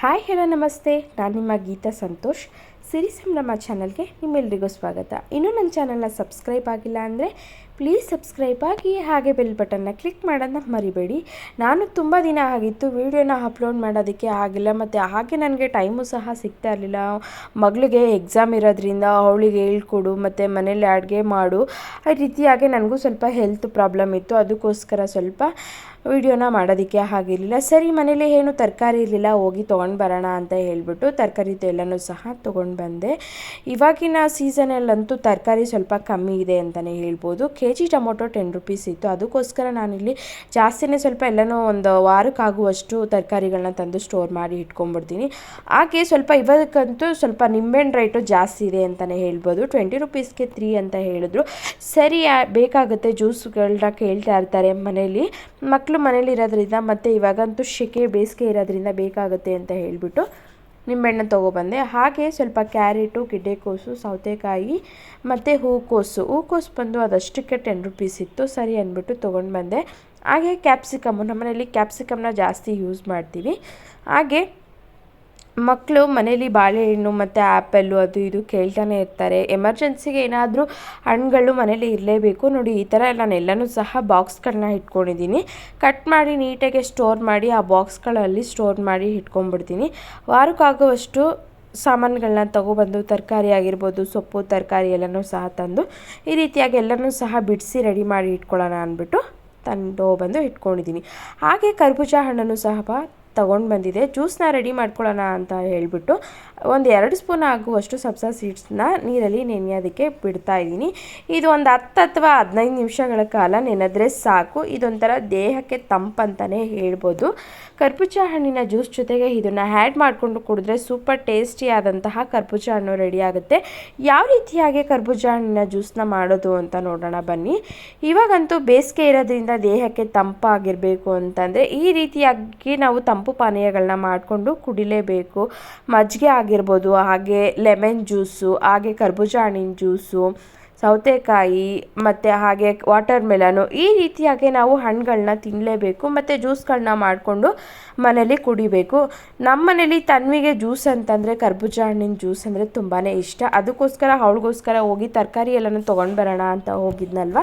Hi hello ನಮಸ್ತೆ, ನಾನು ನಿಮ್ಮ ಗೀತಾ ಸಂತೋಷ್. ಸಿರಿ ಸಂಭ್ರಮ ಚಾನಲ್ಗೆ ನಿಮ್ಮೆಲ್ಲರಿಗೂ ಸ್ವಾಗತ. ಇನ್ನೂ ನನ್ನ ಚಾನಲ್ನ ಸಬ್ಸ್ಕ್ರೈಬ್ ಆಗಿಲ್ಲ ಅಂದರೆ ಪ್ಲೀಸ್ ಸಬ್ಸ್ಕ್ರೈಬ್ ಆಗಿ ಹಾಗೆ ಬೆಲ್ ಬಟನ್ನ ಕ್ಲಿಕ್ ಮಾಡೋದನ್ನ ಮರಿಬೇಡಿ. ನಾನು ತುಂಬ ದಿನ ಆಗಿತ್ತು ವೀಡಿಯೋನ ಅಪ್ಲೋಡ್ ಮಾಡೋದಕ್ಕೆ ಆಗಿಲ್ಲ ಮತ್ತು ಹಾಗೆ ನನಗೆ ಟೈಮು ಸಹ ಸಿಗ್ತಾ ಇರಲಿಲ್ಲ. ಮಗಳಿಗೆ ಎಕ್ಸಾಮ್ ಇರೋದ್ರಿಂದ ಅವಳಿಗೆ ಹೇಳ್ಕೊಡು, ಮತ್ತು ಮನೇಲಿ ಅಡುಗೆ ಮಾಡು. ಆ ರೀತಿಯಾಗಿ ನನಗೂ ಸ್ವಲ್ಪ ಹೆಲ್ತ್ ಪ್ರಾಬ್ಲಮ್ ಇತ್ತು. ಅದಕ್ಕೋಸ್ಕರ ಸ್ವಲ್ಪ ವಿಡಿಯೋನ ಮಾಡೋದಕ್ಕೆ ಆಗಿರಲಿಲ್ಲ ಸರಿ, ಮನೇಲಿ ಏನು ತರಕಾರಿ ಇರಲಿಲ್ಲ, ಹೋಗಿ ತೊಗೊಂಡು ಬರೋಣ ಅಂತ ಹೇಳಿಬಿಟ್ಟು ತರಕಾರಿ ಎಲ್ಲನೂ ಸಹ ತೊಗೊಂಡು ಬಂದೆ. ಇವಾಗಿನ ಸೀಸನಲ್ಲಂತೂ ತರಕಾರಿ ಸ್ವಲ್ಪ ಕಮ್ಮಿ ಇದೆ ಅಂತಲೇ ಹೇಳ್ಬೋದು. K G tomato ten rupees ಇತ್ತು. ಅದಕ್ಕೋಸ್ಕರ ನಾನಿಲ್ಲಿ ಜಾಸ್ತಿನೇ ಸ್ವಲ್ಪ ಎಲ್ಲನೂ ಒಂದು ವಾರಕ್ಕಾಗುವಷ್ಟು ತರಕಾರಿಗಳನ್ನ ತಂದು ಸ್ಟೋರ್ ಮಾಡಿ ಇಟ್ಕೊಂಡ್ಬಿಡ್ತೀನಿ. ಹಾಗೆ ಸ್ವಲ್ಪ ಇವಾಗಂತೂ ಸ್ವಲ್ಪ ನಿಂಬೆಹಣ್ಣು ರೇಟು ಜಾಸ್ತಿ ಇದೆ ಅಂತಲೇ ಹೇಳ್ಬೋದು. ಟ್ವೆಂಟಿ ರುಪೀಸ್ಗೆ ತ್ರೀ ಅಂತ ಹೇಳಿದ್ರು. ಸರಿ ಬೇಕಾಗುತ್ತೆ ಜ್ಯೂಸ್ಗಳನ್ನ ಕೇಳ್ತಾ ಇರ್ತಾರೆ ಮನೇಲಿ. ಮಕ್ಕಳು ಮನೇಲಿ ಇರೋದ್ರಿಂದ ಮತ್ತು ಇವಾಗಂತೂ ಶೆಕೆ ಬೇಸಿಗೆ ಇರೋದ್ರಿಂದ ಬೇಕಾಗುತ್ತೆ ಅಂತ ಹೇಳಿಬಿಟ್ಟು ನಿಂಬೆಹಣ್ಣು ತೊಗೊಬಂದೆ. ಹಾಗೆ ಸ್ವಲ್ಪ ಕ್ಯಾರೆಟು ಗಿಡ್ಡೆಕೋಸು ಸೌತೆಕಾಯಿ ಮತ್ತು ಹೂಕೋಸು. ಹೂಕೋಸು ಬಂದು ಅದಷ್ಟಕ್ಕೆ ಟೆನ್ ರುಪೀಸ್ ಇತ್ತು. ಸರಿ ಅಂದ್ಬಿಟ್ಟು ತೊಗೊಂಡು ಬಂದೆ. ಹಾಗೆ ಕ್ಯಾಪ್ಸಿಕಮ್ಮು ನಮ್ಮನೇಲಿ ಕ್ಯಾಪ್ಸಿಕಮ್ನ ಜಾಸ್ತಿ ಯೂಸ್ ಮಾಡ್ತೀವಿ. ಹಾಗೆ ಮಕ್ಕಳು ಮನೇಲಿ ಬಾಳೆಹಣ್ಣು ಮತ್ತು ಆ್ಯಪಲ್ಲು ಅದು ಇದು ಕೇಳ್ತಾನೆ ಇರ್ತಾರೆ. ಎಮರ್ಜೆನ್ಸಿಗೆ ಏನಾದರೂ ಹಣ್ಣುಗಳು ಮನೇಲಿ ಇರಲೇಬೇಕು. ನೋಡಿ, ಈ ಥರ ನಾನು ಎಲ್ಲನೂ ಸಹ ಬಾಕ್ಸ್ಗಳನ್ನ ಇಟ್ಕೊಂಡಿದ್ದೀನಿ. ಕಟ್ ಮಾಡಿ ನೀಟಾಗಿ ಸ್ಟೋರ್ ಮಾಡಿ ಆ ಬಾಕ್ಸ್ಗಳಲ್ಲಿ ಸ್ಟೋರ್ ಮಾಡಿ ಇಟ್ಕೊಂಡ್ಬಿಡ್ತೀನಿ. ವಾರಕ್ಕಾಗುವಷ್ಟು ಸಾಮಾನುಗಳನ್ನ ತೊಗೊಬಂದು, ತರಕಾರಿ ಆಗಿರ್ಬೋದು, ಸೊಪ್ಪು, ತರಕಾರಿ ಎಲ್ಲನೂ ಸಹ ತಂದು, ಈ ರೀತಿಯಾಗಿ ಎಲ್ಲನೂ ಸಹ ಬಿಡಿಸಿ ರೆಡಿ ಮಾಡಿ ಇಟ್ಕೊಳ್ಳೋಣ ಅಂದ್ಬಿಟ್ಟು ತಂದು ಬಂದು ಇಟ್ಕೊಂಡಿದ್ದೀನಿ. ಹಾಗೆ ಕರ್ಬೂಜ ಹಣ್ಣನ್ನು ಸಹ ತಗೊಂಡು ಬಂದಿದೆ. ಜ್ಯೂಸ್ನ ರೆಡಿ ಮಾಡ್ಕೊಳ್ಳೋಣ ಅಂತ ಹೇಳಿಬಿಟ್ಟು ಒಂದು ಎರಡು ಸ್ಪೂನ್ ಆಗುವಷ್ಟು ಸಬ್ಸಾ ಸೀಡ್ಸ್ನ ನೀರಲ್ಲಿ ನೆನೆಯೋದಕ್ಕೆ ಬಿಡ್ತಾ ಇದ್ದೀನಿ. ಇದು ಒಂದು ಹತ್ತು ಅಥವಾ ಹದಿನೈದು ನಿಮಿಷಗಳ ಕಾಲ ನೆನೆದ್ರೆ ಸಾಕು. ಇದೊಂಥರ ದೇಹಕ್ಕೆ ತಂಪಂತಲೇ ಹೇಳ್ಬೋದು. ಕರ್ಬೂಜ ಹಣ್ಣಿನ ಜ್ಯೂಸ್ ಜೊತೆಗೆ ಇದನ್ನು ಆ್ಯಡ್ ಮಾಡಿಕೊಂಡು ಕುಡಿದ್ರೆ ಸೂಪರ್ ಟೇಸ್ಟಿಯಾದಂತಹ ಕರ್ಬೂಜ ಹಣ್ಣು ರೆಡಿ ಆಗುತ್ತೆ. ಯಾವ ರೀತಿಯಾಗಿ ಕರ್ಬೂಜ ಹಣ್ಣಿನ ಜ್ಯೂಸ್ನ ಮಾಡೋದು ಅಂತ ನೋಡೋಣ ಬನ್ನಿ. ಇವಾಗಂತೂ ಬೇಸಿಗೆ ಇರೋದ್ರಿಂದ ದೇಹಕ್ಕೆ ತಂಪಾಗಿರಬೇಕು ಅಂತಂದರೆ ಈ ರೀತಿಯಾಗಿ ನಾವು ತಂಪು ಪಾನೀಯಗಳನ್ನ ಮಾಡಿಕೊಂಡು ಕುಡಿಲೇಬೇಕು. ಮಜ್ಜಿಗೆ ಆಗಿರ್ಬೋದು ಹಾಗೆ ಲೆಮನ್ ಜ್ಯೂಸು ಹಾಗೆ ಕರ್ಬೂಜ ಹಣ್ಣಿನ ಜ್ಯೂಸು ಸೌತೆಕಾಯಿ ಮತ್ತು ಹಾಗೆ ವಾಟರ್ ಮೆಲನು ಈ ರೀತಿಯಾಗಿ ನಾವು ಹಣ್ಣುಗಳನ್ನ ತಿನ್ನಲೇಬೇಕು ಮತ್ತು ಜ್ಯೂಸ್ಗಳನ್ನ ಮಾಡಿಕೊಂಡು ಮನೇಲಿ ಕುಡಿಬೇಕು. ನಮ್ಮ ಮನೇಲಿ ತನ್ವಿಗೆ ಜ್ಯೂಸ್ ಅಂತಂದರೆ ಕರ್ಬೂಜ ಹಣ್ಣಿನ ಜ್ಯೂಸ್ ಅಂದರೆ ತುಂಬಾ ಇಷ್ಟ. ಅದಕ್ಕೋಸ್ಕರ ಅವಳಿಗೋಸ್ಕರ ಹೋಗಿ ತರಕಾರಿ ಎಲ್ಲನೂ ತೊಗೊಂಡು ಬರೋಣ ಅಂತ ಹೋಗಿದ್ನಲ್ವ?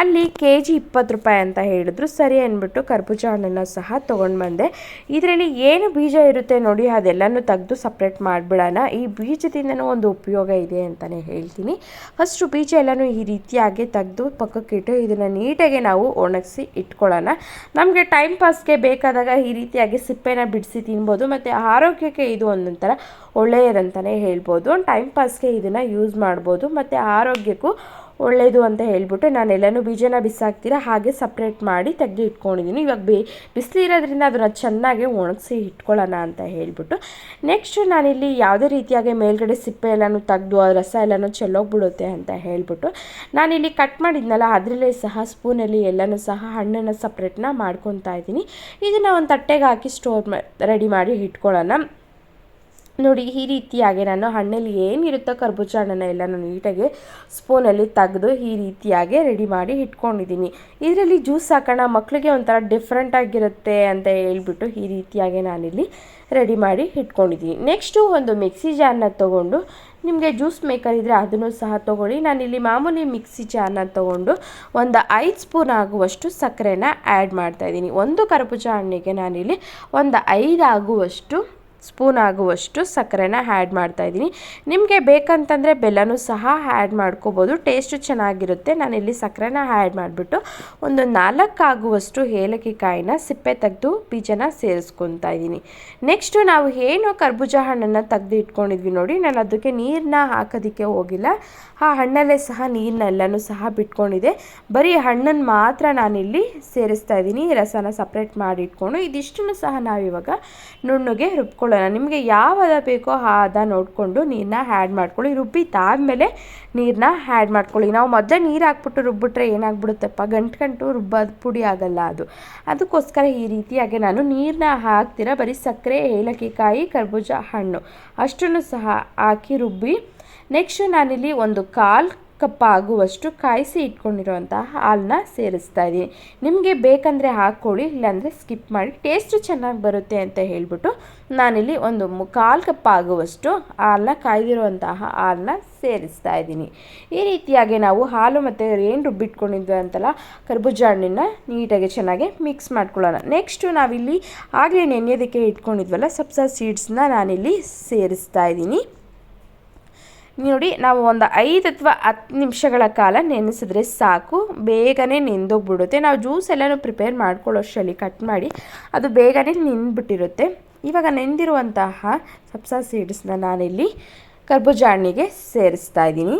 ಅಲ್ಲಿ ಕೆ ಜಿ ಇಪ್ಪತ್ತು ರೂಪಾಯಿ ಅಂತ ಹೇಳಿದ್ರು. ಸರಿ ಅಂದ್ಬಿಟ್ಟು ಕರ್ಬೂಜ ಹಣ್ಣನ್ನು ಸಹ ತೊಗೊಂಡು ಬಂದೆ. ಇದರಲ್ಲಿ ಏನು ಬೀಜ ಇರುತ್ತೆ ನೋಡಿ ಅದೆಲ್ಲನೂ ತೆಗೆದು ಸಪ್ರೇಟ್ ಮಾಡಿಬಿಡೋಣ. ಈ ಬೀಜದಿಂದನೂ ಒಂದು ಉಪಯೋಗ ಇದೆ ಅಂತಲೇ ಹೇಳ್ತೀನಿ. ಫಸ್ಟು ಬೀಜ ಎಲ್ಲನೂ ಈ ರೀತಿಯಾಗಿ ತೆಗೆದು ಪಕ್ಕಕ್ಕಿಟ್ಟು ಇದನ್ನು ನೀಟಾಗಿ ನಾವು ಒಣಗಿಸಿ ಇಟ್ಕೊಳ್ಳೋಣ. ನಮಗೆ ಟೈಮ್ ಪಾಸ್ಗೆ ಬೇಕಾದಾಗ ಈ ರೀತಿಯಾಗಿ ಸಿಪ್ಪೆನ ಬಿಡಿಸಿ ತಿನ್ಬೋದು, ಮತ್ತು ಆರೋಗ್ಯಕ್ಕೆ ಇದು ಒಂದೊಂಥರ ಒಳ್ಳೆಯದಂತಲೇ ಹೇಳ್ಬೋದು. ಟೈಮ್ ಪಾಸ್ಗೆ ಇದನ್ನು ಯೂಸ್ ಮಾಡ್ಬೋದು, ಮತ್ತು ಆರೋಗ್ಯಕ್ಕೂ ಒಳ್ಳೆಯದು ಅಂತ ಹೇಳ್ಬಿಟ್ಟು ನಾನು ಎಲ್ಲನೂ ಬೀಜನ ಬಿಸಾಕ್ತೀರ ಹಾಗೆ ಸಪ್ರೇಟ್ ಮಾಡಿ ತೆಗೆದು ಇಟ್ಕೊಂಡಿದ್ದೀನಿ ಇವಾಗ ಬಿ ಬಿಸಿಲು ಇರೋದ್ರಿಂದ ಅದನ್ನು ಚೆನ್ನಾಗಿ ಒಣಗಿಸಿ ಇಟ್ಕೊಳ್ಳೋಣ ಅಂತ ಹೇಳಿಬಿಟ್ಟು. ನೆಕ್ಸ್ಟ್ ನಾನಿಲ್ಲಿ ಯಾವುದೇ ರೀತಿಯಾಗಿ ಮೇಲ್ಗಡೆ ಸಿಪ್ಪೆ ಎಲ್ಲನೂ ತೆಗೆದು, ಆ ರಸ ಎಲ್ಲನೂ ಚೆಲ್ಲೋಗ್ಬಿಡುತ್ತೆ ಅಂತ ಹೇಳಿಬಿಟ್ಟು ನಾನಿಲ್ಲಿ ಕಟ್ ಮಾಡಿದ್ನಲ್ಲ, ಅದರಲ್ಲೇ ಸಹ ಸ್ಪೂನಲ್ಲಿ ಎಲ್ಲನೂ ಸಹ ಹಣ್ಣನ್ನು ಸಪ್ರೇಟ್ನ ಮಾಡ್ಕೊತಾ ಇದ್ದೀನಿ. ಇದನ್ನು ಒಂದು ತಟ್ಟೆಗೆ ಹಾಕಿ ಸ್ಟೋರ್ ರೆಡಿ ಮಾಡಿ ಇಟ್ಕೊಳ್ಳೋಣ. ನೋಡಿ, ಈ ರೀತಿಯಾಗಿ ನಾನು ಹಣ್ಣಲ್ಲಿ ಏನಿರುತ್ತೋ ಕರ್ಬೂಜ ಹಣ್ಣನ್ನು ಎಲ್ಲ ನಾನು ನೀಟಾಗಿ ಸ್ಪೂನಲ್ಲಿ ತೆಗೆದು ಈ ರೀತಿಯಾಗಿ ರೆಡಿ ಮಾಡಿ ಇಟ್ಕೊಂಡಿದ್ದೀನಿ. ಇದರಲ್ಲಿ ಜ್ಯೂಸ್ ಹಾಕೋಣ ಮಕ್ಕಳಿಗೆ ಒಂಥರ ಡಿಫ್ರೆಂಟ್ ಆಗಿರುತ್ತೆ ಅಂತ ಹೇಳ್ಬಿಟ್ಟು ಈ ರೀತಿಯಾಗಿ ನಾನಿಲ್ಲಿ ರೆಡಿ ಮಾಡಿ ಇಟ್ಕೊಂಡಿದ್ದೀನಿ. ನೆಕ್ಸ್ಟು ಒಂದು ಮಿಕ್ಸಿ ಜಾರ್ನ ತೊಗೊಂಡು, ನಿಮಗೆ ಜ್ಯೂಸ್ ಮೇಕರ್ ಇದ್ದರೆ ಅದನ್ನು ಸಹ ತೊಗೊಳ್ಳಿ. ನಾನಿಲ್ಲಿ ಮಾಮೂಲಿ ಮಿಕ್ಸಿ ಜಾರ್ನ ತೊಗೊಂಡು ಒಂದು ಐದು ಸ್ಪೂನ್ ಆಗುವಷ್ಟು ಸಕ್ಕರೆನ ಆ್ಯಡ್ ಮಾಡ್ತಾಯಿದ್ದೀನಿ ಒಂದು ಕರ್ಬೂಜ ಹಣ್ಣಿಗೆ ನಾನಿಲ್ಲಿ ಒಂದು ಐದು ಆಗುವಷ್ಟು ಸ್ಪೂನ್ ಆಗುವಷ್ಟು ಸಕ್ಕರೆನ ಆ್ಯಡ್ ಮಾಡ್ತಾಯಿದ್ದೀನಿ ನಿಮಗೆ ಬೇಕಂತಂದರೆ ಬೆಲ್ಲನೂ ಸಹ ಆ್ಯಡ್ ಮಾಡ್ಕೋಬೋದು. ಟೇಸ್ಟು ಚೆನ್ನಾಗಿರುತ್ತೆ. ನಾನಿಲ್ಲಿ ಸಕ್ಕರೆನ ಆ್ಯಡ್ ಮಾಡಿಬಿಟ್ಟು ಒಂದು ನಾಲ್ಕಾಗುವಷ್ಟು ಏಲಕ್ಕಿ ಕಾಯಿನ ಸಿಪ್ಪೆ ತೆಗೆದು ಬೀಜನ ಸೇರಿಸ್ಕೊತಾ ಇದ್ದೀನಿ. ನೆಕ್ಸ್ಟು ನಾವು ಏನು ಕರ್ಬೂಜ ಹಣ್ಣನ್ನು ತೆಗೆದು ಇಟ್ಕೊಂಡಿದ್ವಿ ನೋಡಿ. ನಾನು ಅದಕ್ಕೆ ನೀರನ್ನ ಹಾಕೋದಕ್ಕೆ ಹೋಗಿಲ್ಲ. ಆ ಹಣ್ಣಲ್ಲೇ ಸಹ ನೀರನ್ನೆಲ್ಲನೂ ಸಹ ಬಿಟ್ಕೊಂಡಿದೆ ಬರೀ ಹಣ್ಣನ್ನು ಮಾತ್ರ ನಾನಿಲ್ಲಿ ಸೇರಿಸ್ತಾ ಇದ್ದೀನಿ. ರಸನ ಸಪ್ರೇಟ್ ಮಾಡಿ ಇಟ್ಕೊಂಡು ಇದಿಷ್ಟನ್ನು ಸಹ ನಾವಿವಾಗ ನುಣ್ಣಗೆ ರುಬ್ಕೊಳ್ಳೋಣ ನಿಮಗೆ ಯಾವ ಹದ ಬೇಕೋ ಆ ಹದ ನೋಡಿಕೊಂಡು ನೀರನ್ನ ಹ್ಯಾಡ್ ಮಾಡ್ಕೊಳ್ಳಿ. ರುಬ್ಬಿದ್ದಾದಮೇಲೆ ನೀರನ್ನ ಹ್ಯಾಡ್ ಮಾಡ್ಕೊಳ್ಳಿ. ನಾವು ಮೊದಲೇ ನೀರು ಹಾಕ್ಬಿಟ್ಟು ರುಬ್ಬಿಟ್ರೆ ಏನಾಗ್ಬಿಡುತ್ತಪ್ಪ? ಗಂಟು ಗಂಟು ರುಬ್ಬೋದು ಪುಡಿ ಆಗಲ್ಲ ಅದು. ಅದಕ್ಕೋಸ್ಕರ ಈ ರೀತಿಯಾಗಿ ನಾನು ನೀರನ್ನ ಹಾಕ್ತೀರ? ಬರೀ ಸಕ್ಕರೆ ಏಲಕ್ಕಿ ಕಾಯಿ ಕರ್ಬೂಜ ಹಣ್ಣು ಅಷ್ಟನ್ನು ಸಹ ಹಾಕಿ ರುಬ್ಬಿ, ನೆಕ್ಸ್ಟ್ ನಾನಿಲ್ಲಿ ಒಂದು ಕಾಲು ಕಪ್ ಆಗುವಷ್ಟು ಕಾಯಿಸಿ ಇಟ್ಕೊಂಡಿರುವಂತಹ ಹಾಲನ್ನ ಸೇರಿಸ್ತಾ ಇದ್ದೀನಿ ನಿಮಗೆ ಬೇಕಂದರೆ ಹಾಕ್ಕೊಳ್ಳಿ, ಇಲ್ಲಾಂದರೆ ಸ್ಕಿಪ್ ಮಾಡಿ. ಟೇಸ್ಟು ಚೆನ್ನಾಗಿ ಬರುತ್ತೆ ಅಂತ ಹೇಳಿಬಿಟ್ಟು ನಾನಿಲ್ಲಿ ಒಂದು ಮುಕ್ಕಾಲು ಕಪ್ಪಾಗುವಷ್ಟು ಹಾಲನ್ನ ಕಾಯ್ದಿರುವಂತಹ ಹಾಲನ್ನ ಸೇರಿಸ್ತಾ ಇದ್ದೀನಿ ಈ ರೀತಿಯಾಗಿ ನಾವು ಹಾಲು ಮತ್ತು ಏನು ರುಬ್ಬಿಟ್ಕೊಂಡಿದ್ವಿ ಅಂತಲ್ಲ, ಕರ್ಬೂಜ ಹಣ್ಣನ್ನ ನೀಟಾಗಿ ಚೆನ್ನಾಗಿ ಮಿಕ್ಸ್ ಮಾಡ್ಕೊಳ್ಳೋಣ. ನೆಕ್ಸ್ಟು ನಾವಿಲ್ಲಿ ಆಗಲೇ ನೆನೆಯೋದಕ್ಕೆ ಇಟ್ಕೊಂಡಿದ್ವಲ್ಲ, ಸಬ್ಸಾ ಸೀಡ್ಸ್ನ ನಾನಿಲ್ಲಿ ಸೇರಿಸ್ತಾ ಇದ್ದೀನಿ ನೋಡಿ, ನಾವು ಒಂದು ಐದು ಅಥವಾ ಹತ್ತು ನಿಮಿಷಗಳ ಕಾಲ ನೆನೆಸಿದ್ರೆ ಸಾಕು. ಬೇಗನೆ ನೆಂದೋಗ್ಬಿಡುತ್ತೆ. ನಾವು ಜ್ಯೂಸ್ ಎಲ್ಲನೂ ಪ್ರಿಪೇರ್ ಮಾಡ್ಕೊಳ್ಳೋಷ್ಟರಲ್ಲಿ ಕಟ್ ಮಾಡಿ ಅದು ಬೇಗನೆ ನೆಂದ್ಬಿಟ್ಟಿರುತ್ತೆ. ಇವಾಗ ನೆಂದಿರುವಂತಹ ಸಬ್ಸಾ ಸೀಡ್ಸ್ನ ನಾನಿಲ್ಲಿ ಕರ್ಬೂಜ ಹಣ್ಣಿಗೆ ಸೇರಿಸ್ತಾ ಇದ್ದೀನಿ.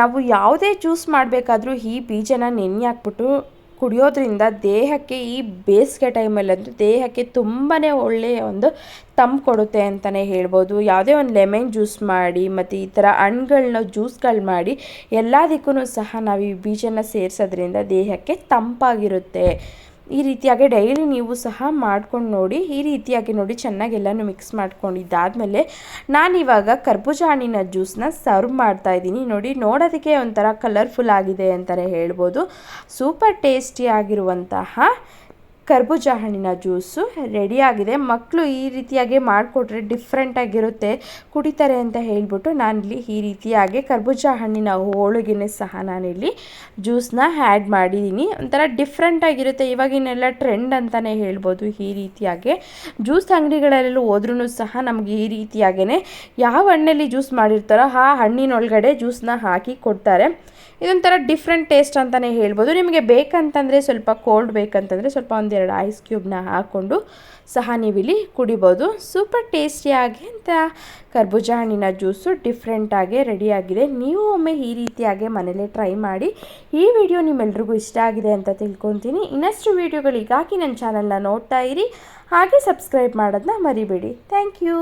ನಾವು ಯಾವುದೇ ಜ್ಯೂಸ್ ಮಾಡಬೇಕಾದ್ರೂ ಈ ಬೀಜನ ನೆನೆ ಹಾಕ್ಬಿಟ್ಟು ಕುಡಿಯೋದ್ರಿಂದ ದೇಹಕ್ಕೆ ಈ ಬೇಸಿಗೆ ಟೈಮಲ್ಲಂತೂ ದೇಹಕ್ಕೆ ತುಂಬಾ ಒಳ್ಳೆಯ ಒಂದು ತಂಪು ಕೊಡುತ್ತೆ ಅಂತಲೇ ಹೇಳ್ಬೋದು. ಯಾವುದೇ ಒಂದು ಲೆಮನ್ ಜ್ಯೂಸ್ ಮಾಡಿ, ಮತ್ತು ಈ ಥರ ಹಣ್ಗಳನ್ನ ಜ್ಯೂಸ್ಗಳು ಮಾಡಿ ಎಲ್ಲದಕ್ಕೂ ಸಹ ನಾವು ಈ ಬೀಜನ ಸೇರಿಸೋದ್ರಿಂದ ದೇಹಕ್ಕೆ ತಂಪಾಗಿರುತ್ತೆ. ಈ ರೀತಿಯಾಗಿ ಡೈಲಿ ನೀವು ಸಹ ಮಾಡ್ಕೊಂಡು ನೋಡಿ, ಈ ರೀತಿಯಾಗಿ ನೋಡಿ ಚೆನ್ನಾಗಿ ಎಲ್ಲನೂ ಮಿಕ್ಸ್ ಮಾಡ್ಕೊಂಡಿದ್ದಾದಮೇಲೆ ನಾನಿವಾಗ ಕರ್ಬೂಜ ಹಣ್ಣಿನ ಜ್ಯೂಸನ್ನ ಸರ್ವ್ ಮಾಡ್ತಾ ಇದ್ದೀನಿ. ನೋಡಿ, ನೋಡೋದಕ್ಕೆ ಒಂಥರ ಕಲರ್ಫುಲ್ ಆಗಿದೆ ಅಂತಲೇ ಹೇಳ್ಬೋದು. ಸೂಪರ್ ಟೇಸ್ಟಿ ಆಗಿರುವಂತಹ ಕರ್ಬೂಜ ಹಣ್ಣಿನ ಜ್ಯೂಸು ರೆಡಿಯಾಗಿದೆ. ಮಕ್ಕಳು ಈ ರೀತಿಯಾಗಿ ಮಾಡಿಕೊಟ್ರೆ ಡಿಫ್ರೆಂಟಾಗಿರುತ್ತೆ ಕುಡಿತಾರೆ ಅಂತ ಹೇಳಿಬಿಟ್ಟು ನಾನಿಲ್ಲಿ ಈ ರೀತಿಯಾಗಿ ಕರ್ಬೂಜ ಹಣ್ಣಿನ ಹೋಳಿಗೆನೆ ಸಹ ನಾನಿಲ್ಲಿ ಜ್ಯೂಸನ್ನ ಆ್ಯಡ್ ಮಾಡಿದ್ದೀನಿ. ಒಂಥರ ಡಿಫ್ರೆಂಟಾಗಿರುತ್ತೆ ಇವಾಗಿನೆಲ್ಲ ಟ್ರೆಂಡ್ ಅಂತಲೇ ಹೇಳ್ಬೋದು. ಈ ರೀತಿಯಾಗಿ ಜ್ಯೂಸ್ ಅಂಗಡಿಗಳಲ್ಲೆಲ್ಲ ಹೋದ್ರೂ ಸಹ ನಮಗೆ ಈ ರೀತಿಯಾಗೇ ಯಾವ ಹಣ್ಣಲ್ಲಿ ಜ್ಯೂಸ್ ಮಾಡಿರ್ತಾರೋ ಆ ಹಣ್ಣಿನೊಳಗಡೆ ಜ್ಯೂಸನ್ನ ಹಾಕಿ ಕೊಡ್ತಾರೆ. ಇದೊಂಥರ ಡಿಫ್ರೆಂಟ್ ಟೇಸ್ಟ್ ಅಂತಲೇ ಹೇಳ್ಬೋದು. ನಿಮಗೆ ಬೇಕಂತಂದರೆ ಸ್ವಲ್ಪ ಕೋಲ್ಡ್ ಬೇಕಂತಂದರೆ ಸ್ವಲ್ಪ ಒಂದೆರಡು ಐಸ್ ಕ್ಯೂಬ್ನ ಹಾಕ್ಕೊಂಡು ಸಹ ನೀವಿಲ್ಲಿ ಕುಡಿಬೋದು. ಸೂಪರ್ ಟೇಸ್ಟಿಯಾಗಿ ಅಂತ ಕರ್ಬೂಜ ಹಣ್ಣಿನ ಜ್ಯೂಸು ಡಿಫ್ರೆಂಟಾಗಿ ರೆಡಿಯಾಗಿದೆ ನೀವು ಒಮ್ಮೆ ಈ ರೀತಿಯಾಗಿ ಮನೇಲೇ ಟ್ರೈ ಮಾಡಿ ಈ ವಿಡಿಯೋ ನಿಮ್ಮೆಲ್ರಿಗೂ ಇಷ್ಟ ಆಗಿದೆ ಅಂತ ತಿಳ್ಕೊತೀನಿ. ಇನ್ನಷ್ಟು ವೀಡಿಯೋಗಳಿಗಾಗಿ ನನ್ನ ಚಾನಲ್ನ ನೋಡ್ತಾ ಇರಿ. ಹಾಗೆ ಸಬ್ಸ್ಕ್ರೈಬ್ ಮಾಡೋದನ್ನ ಮರಿಬೇಡಿ. Thank you